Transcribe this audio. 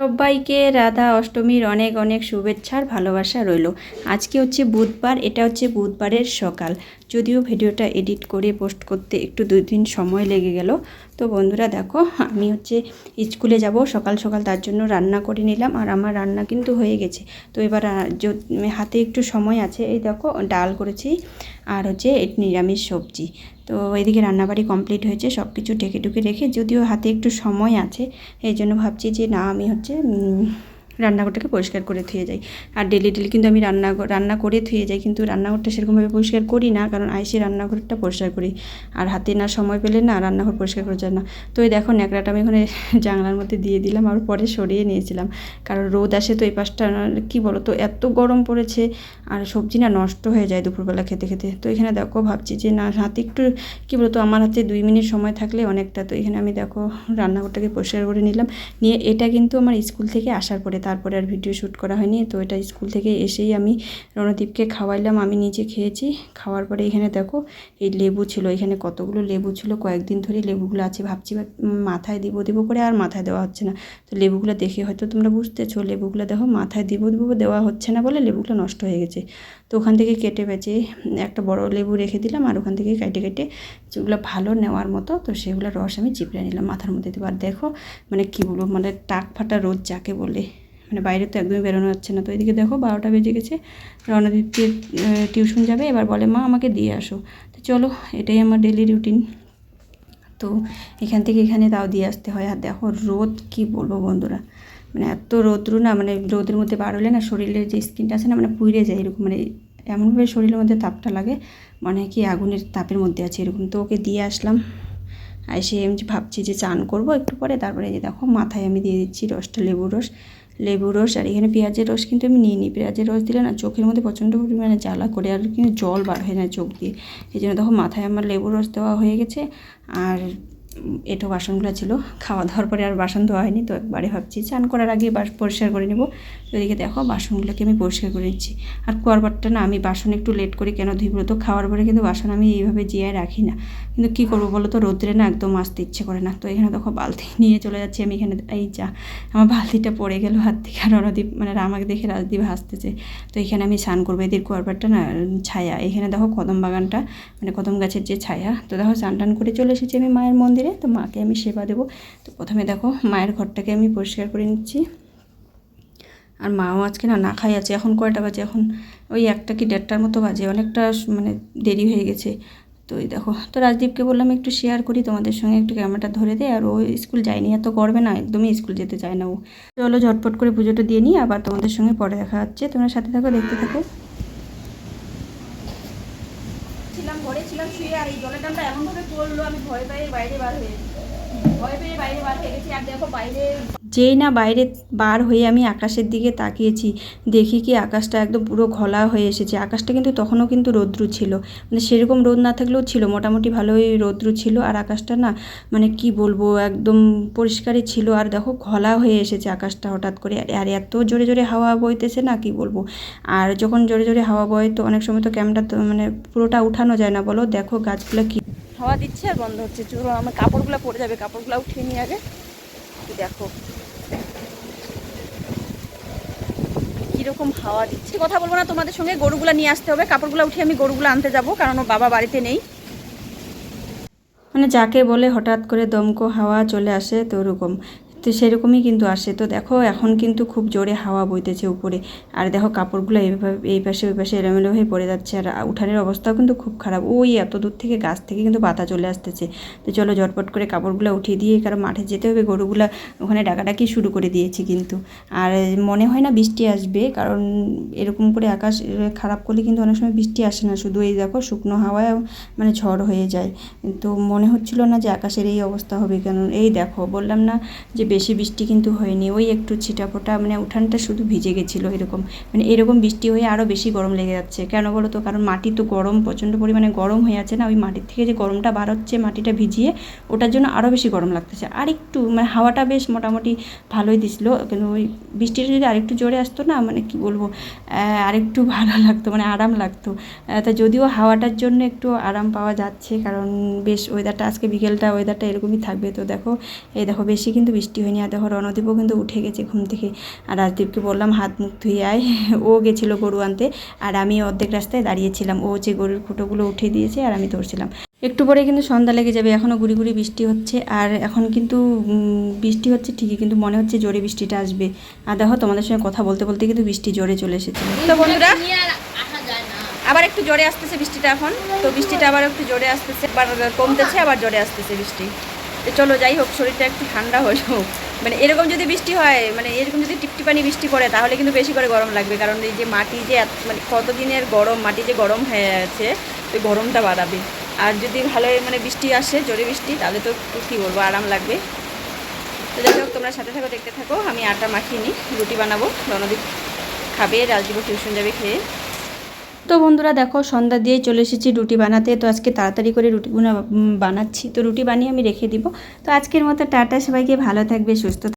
সবাইকে রাধা অষ্টমীর অনেক অনেক শুভেচ্ছার ভালোবাসা রইল। আজকে হচ্ছে বুধবার, এটা হচ্ছে বুধবারের সকাল। যদিও ভিডিওটা এডিট করে পোস্ট করতে একটু দুই দিন সময় লেগে গেল। তো বন্ধুরা দেখো, আমি হচ্ছে স্কুলে যাব, সকাল সকাল তার জন্য রান্না করে নিলাম আর আমার রান্না কিন্তু হয়ে গেছে। তো এবার হাতে একটু সময় আছে। এই দেখো, ডাল করেছি আর হচ্ছে নিরামিষ সবজি। তো এদিকে রান্নাবাড়ি কমপ্লিট হয়েছে সব কিছু ঢেকে ঢুকে রেখে, যদিও হাতে একটু সময় আছে, এই জন্য ভাবছি যে না, আমি হচ্ছে রান্নাঘরটাকে পরিষ্কার করে ধুয়ে যাই। আর ডেলি ডেলি কিন্তু আমি রান্না রান্না করে ধুয়ে যাই, কিন্তু রান্নাঘরটা সেরকমভাবে পরিষ্কার করি না, কারণ আইসি রান্নাঘরটা পরিষ্কার করি। আর হাতে না সময় পেলে না রান্নাঘর পরিষ্কার করা যায় না। তো এই দেখো ন্যাকড়াটা আমি ওখানে জানলার মধ্যে দিয়ে দিলাম আর পরে সরিয়ে নিয়েছিলাম। কারণ রোদ আসে তো এই পাশটা কী বলো তো এত গরম পড়েছে আর সবজি না নষ্ট হয়ে যায় দুপুরবেলা খেতে খেতে। তো এখানে দেখো ভাবছি যে না, হাতে একটু, কী বলতো, আমার হাতে দুই মিনিট সময় থাকলে অনেকটা। তো এখানে আমি দেখো রান্নাঘরটাকে পরিষ্কার করে নিলাম। নিয়ে এটা কিন্তু আমার স্কুল থেকে আসার পরে তারপরে আর ভিডিও শ্যুট করা হয়নি। তো এটা স্কুল থেকে এসেই আমি রণদীপকে খাওয়াইলাম। আমি নিজে খেয়েছি। খাওয়ার পরে এখানে দেখো, এই লেবু ছিল। এখানে কতগুলো লেবু ছিল? কয়েকদিন ধরে লেবুগুলো আছে। ভাবছি মাথায় দিব দিব করে আর মাথায় দেওয়া হচ্ছে না। তো লেবুগুলো দেখে হয়তো তোমরা বুঝতেছো, লেবুগুলো দেখো, মাথায় দিব দিব দেওয়া হচ্ছে না বলে লেবুগুলো নষ্ট হয়ে গেছে। তো ওখান থেকে কেটে বেঁচে একটা বড় লেবু রেখে দিলাম আর ওখান থেকে কেটে কেটে যেগুলো ভালো নেওয়ার মতো, তো সেগুলো রস আমি চিপড়ে নিলাম মাথার মধ্যে। দেবো আর দেখো মানে কী বলব মানে টাক ফাটা রোদ যাকে বলে। মানে বাইরে তো একদমই বেরোনো যাচ্ছে না। তো এদিকে দেখো বারোটা বেজে গেছে, রণদীপকে টিউশন যাবে। এবার বলে, মা, আমাকে দিয়ে আসো। তো চলো, এটাই আমার ডেলি রুটিন তো এখান থেকে এখানে তাও দিয়ে আসতে হয়। আর দেখো, রোদ, কি বলব বন্ধুরা? মানে এত রোদ্রু না মানে রোদের মধ্যে বার হলে না শরীরের যে স্কিনটা আছে না মানে পুড়ে যায় এরকম। মানে এমনভাবে শরীরের মধ্যে তাপটা লাগে মানে কি আগুনের তাপের মধ্যে আছে এরকম। তো ওকে দিয়ে আসলাম। আর সে আমি ভাবছি যে চান করব একটু পরে। তারপরে যে দেখো, মাথায় আমি দিয়ে দিচ্ছি রসটা, লেবুর রস। লেবুর রস আর এখানে পেঁয়াজের রস কিন্তু আমি নিয়ে নিই পেঁয়াজের রস দিলে না চোখের মধ্যে প্রচণ্ড পরিমাণে জ্বালা করে আর কিন্তু জল বার হয় না চোখ দিয়ে। এই জন্য তখন মাথায় আমার লেবু রস দেওয়া হয়ে গেছে। আর এঁটো বাসনগুলো ছিল। খাওয়া দাওয়ার পরে আর বাসন ধোয়া হয়নি, তো একবারে ভাবছি চান করার আগে বাস পরিষ্কার করে নেব। তো এদিকে দেখো বাসনগুলোকে আমি পরিষ্কার করে নিচ্ছি। আর কুয়ারবারটা না, আমি বাসন একটু লেট করে কেন ধুইব তো খাওয়ার পরে কিন্তু বাসন আমি এইভাবে জিয়ায় রাখি না। কিন্তু কী করব বলো তো, রোদ্রে না একদম আসতে ইচ্ছে করে না। তো এখানে দেখো বালতি নিয়ে চলে যাচ্ছি আমি এখানে। এই যা, আমার বালতিটা পড়ে গেল হাত থেকে আর রণদীপ মানে আমাকে দেখে রাজদীপ হাসতেছে। তো এখানে আমি স্নান করব। এদের কুয়ারবারটা না, ছায়া। এখানে দেখো কদম বাগানটা মানে কদম গাছের যে ছায়া। তো দেখো স্নান টান করে চলে এসেছি আমি মায়ের মন্দিরে। তো মাকে আমি সেবা দেবো। তো প্রথমে দেখো মায়ের ঘরটাকে আমি পরিষ্কার করে নিচ্ছি। আর মাও আজকে না না খাই আছে। এখন কয়টা বাজে? এখন ওই একটা কি দেড়টার মতো বাজে। অনেকটা মানে দেরি হয়ে গেছে। তো এই দেখো, তো রাজদীপকে বললাম একটু শেয়ার করি তোমাদের সঙ্গে, একটু ক্যামেরাটা ধরে দে। আর ও স্কুল যায়নি, এত করবে না, একদমই স্কুল যেতে চায় না ও। চলো ঝটপট করে পুজোটা দিয়ে নিই। আবার তোমাদের সঙ্গে পরে দেখা হচ্ছে। তোমরা সাথে থাকো, দেখতে থাকো। ছিলাম শুয়ে আর এই জলের টানটা এমনভাবে পড়ল আমি ভয় পাই বাইরে বার হয়ে বাইরে যেই না বাইরে বার হয়ে আমি আকাশের দিকে তাকিয়েছি, দেখি কি আকাশটা একদম পুরো ঘোলা হয়ে এসেছে। আকাশটা কিন্তু তখনও কিন্তু রৌদ্রু ছিল। মানে সেরকম রোদ না থাকলেও ছিল, মোটামুটি ভালোই রৌদ্রু ছিল। আর আকাশটা না মানে কি বলব, একদম পরিষ্কারই ছিল। আর দেখো ঘোলা হয়ে এসেছে আকাশটা হঠাৎ করে। আর এত জোরে জোরে হাওয়া বইতেছে না, কি বলব? আর যখন জোরে জোরে হাওয়া বয়, তো অনেক সময় তো ক্যামেরা মানে পুরোটা উঠানো যায় না, বলো? দেখো গাছগুলো কি হাওয়া দিচ্ছে আর বন্ধ হচ্ছে। চলো, আমার কাপড়গুলো পরে যাবে, কাপড়গুলো উঠিয়ে নিয়ে আগে। দেখো। কীরকম হাওয়া দিচ্ছে। কথা বলব না, তোমাদের সঙ্গে গরুগুলো নিয়ে আসতে হবে। কাপড়গুলো উঠিয়ে আমি গরুগুলো আনতে যাব, কারণ ও বাবা বাড়িতে নেই। মানে যাকে বলে হঠাৎ করে দমকো হাওয়া চলে আসে, তো ওরকম। তো সেরকমই কিন্তু আসে। তো দেখো, এখন কিন্তু খুব জোরে হাওয়া বইতেছে উপরে। আর দেখো, কাপড়গুলো এইভাবে, এই পাশে ওই পাশে এলোমেলো হয়ে পড়ে যাচ্ছে। আর উঠানের অবস্থাও কিন্তু খুব খারাপ। ওই এত দূর থেকে গাছ থেকে কিন্তু পাতা চলে আসতেছে। তো চলো, ঝটপট করে কাপড়গুলো উঠিয়ে দিয়ে কারণ মাঠে যেতে হবে। গরুগুলা ওখানে ডাকাডাকি শুরু করে দিয়েছি কিন্তু। আর মনে হয় না বৃষ্টি আসবে, কারণ এরকম করে আকাশ খারাপ করলে কিন্তু অনেক সময় বৃষ্টি আসে না। শুধু এই দেখো, শুকনো হাওয়ায় মানে ঝড় হয়ে যায়। তো মনে হচ্ছিল না যে আকাশের এই অবস্থা হবে কেন? এই দেখো, বললাম না যে বেশি বৃষ্টি কিন্তু হয়নি। ওই একটু ছিটাফোটা মানে উঠানটা শুধু ভিজে গেছিল এরকম। মানে এরকম বৃষ্টি হয়ে আরও বেশি গরম লেগে যাচ্ছে। কেন বলো তো? কারণ মাটি তো গরম, প্রচণ্ড পরিমাণে গরম হয়ে আছে না? ওই মাটির থেকে যে গরমটা বার হচ্ছে, মাটিটা ভিজিয়ে, ওটার জন্য আরও বেশি গরম লাগতেছে। আর একটু মানে হাওয়াটা বেশ মোটামুটি ভালোই দিছিল। কিন্তু ওই বৃষ্টিটা যদি আরেকটু জোরে আসতো না মানে কি বলব? আরেকটু ভালো লাগতো মানে আরাম লাগতো। তা যদিও হাওয়াটার জন্য একটু আরাম পাওয়া যাচ্ছে, কারণ বেশ ওয়েদারটা আজকে বিকেলটা ওয়েদারটা এরকমই থাকবে। তো দেখো, এই দেখো, বেশি কিন্তু বৃষ্টি হয়নি আর দেখো রণদীপও কিন্তু উঠে গেছে ঘুম থেকে। আর রাজদীপকে বললাম হাত মুখ ধুয়ে আয়। ও গেছিল গরু আনতে আর আমি অর্ধেক রাস্তায় দাঁড়িয়েছিলাম। ও যে গরুর খুঁটোগুলো উঠে দিয়েছে আর আমি ধরছিলাম। একটু পরে কিন্তু সন্ধ্যা লেগে যাবে এখনও গুড়ি গুড়ি বৃষ্টি হচ্ছে। আর এখন কিন্তু বৃষ্টি হচ্ছে ঠিকই কিন্তু মনে হচ্ছে জোরে বৃষ্টিটা আসবে। আর দেখো তোমাদের সঙ্গে কথা বলতে বলতে কিন্তু বৃষ্টি জোরে চলে এসেছে। তো বন্ধুরা আবার একটু জোরে আসতেছে বৃষ্টিটা এখন। তো বৃষ্টিটা আবার একটু জোরে আসতেছে আবার কমতেছে আবার জোরে আসতেছে বৃষ্টি। তো চলো যাই হোক, শরীরটা একটু ঠান্ডা হলো। মানে এরকম যদি বৃষ্টি হয় মানে এরকম যদি টিপটিপানি বৃষ্টি পড়ে, তাহলে কিন্তু বেশি করে গরম লাগবে। কারণ এই যে মাটি যে মানে কতদিনের গরম, মাটি যে গরম হয়ে আছে, ওই গরমটা বাড়াবে। আর যদি ভালো মানে বৃষ্টি আসে, জোরে বৃষ্টি, তাহলে তো কী বলব, আরাম লাগবে। তো যাই হোক, তোমরা সাথে থাকো, দেখতে থাকো। আমি আটা মাখিয়ে নিই, রুটি বানাবো। রণদীপ খাবে, রাজদীপও টিউশন যাবে খেয়ে। তো বন্ধুরা দেখো, সন্ধ্যা দিয়ে চলে এসেছি রুটি বানাতে। তো আজকে তাড়াতাড়ি করে রুটিগুলো বানাচ্ছি। তো রুটি বানিয়ে আমি রেখে দিব। তো আজকের মতো টাটা, সবাইকে ভালো থাকবে, সুস্থ